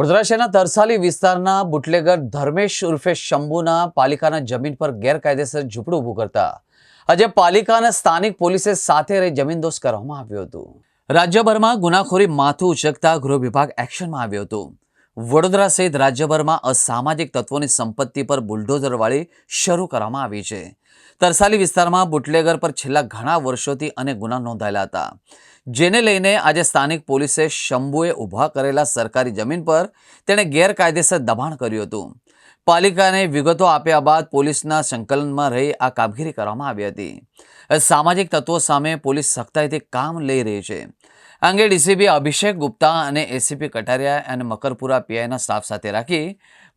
વડોદરા શહેરના તરસાલી વિસ્તારના બુટલેગર ધર્મેશ ઉર્ફે શંભુના પાલિકાના જમીન પર ગેરકાયદેસર ઝૂંપડું ઊભું કરતા આજે પાલિકાના સ્થાનિક પોલીસે સાથે રહી જમીનદોસ્ત કરવામાં આવ્યું હતું. રાજ્યભરમાં ગુનાખોરી માથું ઉચકતા ગૃહ વિભાગ એક્શનમાં આવ્યો હતો. વડોદરા સહિત રાજ્યભરમાં અસામાજિક તત્વોની સંપત્તિ પર બુલડોઝરવાળી શરૂ કરવામાં આવી છે. તરસાલી વિસ્તારમાં બુટલેગર પર છેલ્લા ઘણા વર્ષોથી અનેક ગુના નોંધાયેલા હતા. જેને લઈને આજે સ્થાનિક પોલીસે શંભુએ ઊભા કરેલા સરકારી જમીન પર તેણે ગેરકાયદેસર દબાણ કર્યું હતું. પાલિકાને વિગતો આપ્યા બાદ પોલીસના સંકલનમાં રહી આ કામગીરી કરવામાં આવી હતી. સામાજિક તત્વો સામે પોલીસ સખ્તાઈથી કામ લઈ રહી છે. આ અંગે ડીસીપી અભિષેક ગુપ્તા અને એસીપી કટારિયા અને મકરપુરા પીઆઈના સ્ટાફ સાથે રાખી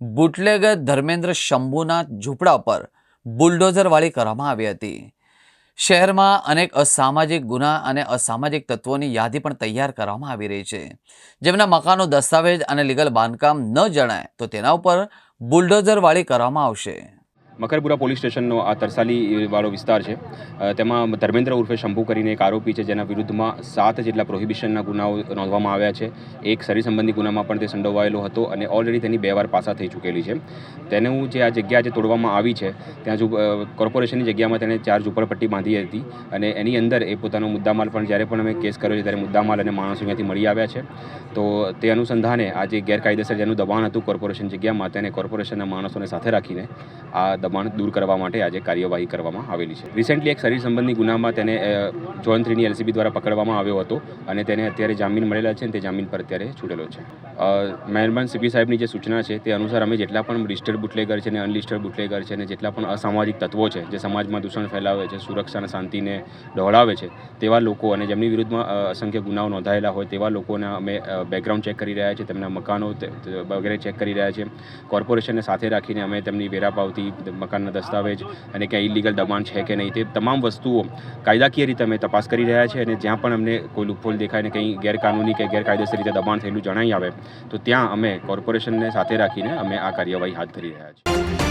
બુટલેગર ધર્મેન્દ્ર શંભુના ઝૂંપડા પર બુલડોઝરવાળી કરવામાં આવી હતી. શહેરમાં અનેક અસામાજિક ગુના અને અસામાજિક તત્વોની યાદી પણ તૈયાર કરવામાં આવી રહી છે. જેમના મકાનો, દસ્તાવેજ અને લીગલ બાંધકામ ન જણાય તો તેના ઉપર બુલડોઝરવાળી કરવામાં આવશે. મકરપુરા પોલીસ સ્ટેશનનો આ તરસાલી વાળો વિસ્તાર છે. તેમાં ધર્મેન્દ્ર ઉર્ફે શંભુ કરીને એક આરોપી છે, જેના વિરુદ્ધમાં સાત જેટલા પ્રોહિબિશનના ગુનાઓ નોંધવામાં આવ્યા છે. એક શરીર સંબંધી ગુનામાં પણ તે સંડોવાયેલો હતો અને ઓલરેડી તેની બે વાર પાસા થઈ ચૂકેલી છે. તેનું જે આ જગ્યા જે તોડવામાં આવી છે, ત્યાં જો કોર્પોરેશનની જગ્યામાં તેણે ચાર ઝુંપડપટ્ટી બાંધી હતી અને એની અંદર એ પોતાનો મુદ્દામાલ પણ, જ્યારે પણ અમે કેસ કર્યો છે, ત્યારે મુદ્દામાલ અને માણસો અહીંયાથી મળી આવ્યા છે. તો તે અનુસંધાને આ જે ગેરકાયદેસર જેનું દબાણ હતું કોર્પોરેશન જગ્યામાં, તેને કોર્પોરેશનના માણસોને સાથે રાખીને આ દબાણ દૂર કરવા માટે આજે કાર્યવાહી કરવામાં આવેલી છે. રિસેન્ટલી એક શરીર સંબંધી ગુનામાં તેને જોન થ્રીની એલસીબી દ્વારા પકડવામાં આવ્યો હતો અને તેને અત્યારે જામીન મળેલા છે અને તે જામીન પર અત્યારે છૂટેલો છે. મહેરબાન સીપી સાહેબની જે સૂચના છે તે અનુસાર અમે જેટલા પણ લિસ્ટેડ બુટલેગર છે અને અનલિસ્ટેડ બુટલેગર છે અને જેટલા પણ અસામાજિક તત્વો છે જે સમાજમાં દૂષણ ફેલાવે છે, સુરક્ષા અને શાંતિને ડહોળાવે છે, તેવા લોકો અને જેમની વિરુદ્ધમાં અસંખ્ય ગુનાઓ નોંધાયેલા હોય તેવા લોકોના અમે બેકગ્રાઉન્ડ ચેક કરી રહ્યા છીએ તેમના મકાનો વગેરે ચેક કરી રહ્યા છીએ કોર્પોરેશનને સાથે રાખીને અમે તેમની વેરા પાવતી મકાનના દસ્તાવેજ અને ક્યાં ઇલીગલ દબાણ છે કે નહીં તે તમામ વસ્તુઓ કાયદાકીય રીતે અમે તપાસ કરી રહ્યા છીએ અને જ્યાં પણ અમને કોઈ લૂપહોલ દેખાય ને કંઈ ગેરકાનૂની કે ગેરકાયદેસર રીતે દબાણ થયેલું જણાઈ આવે, તો ત્યાં અમે કોર્પોરેશનને સાથે રાખીને અમે આ કાર્યવાહી હાથ ધરી રહ્યા છીએ.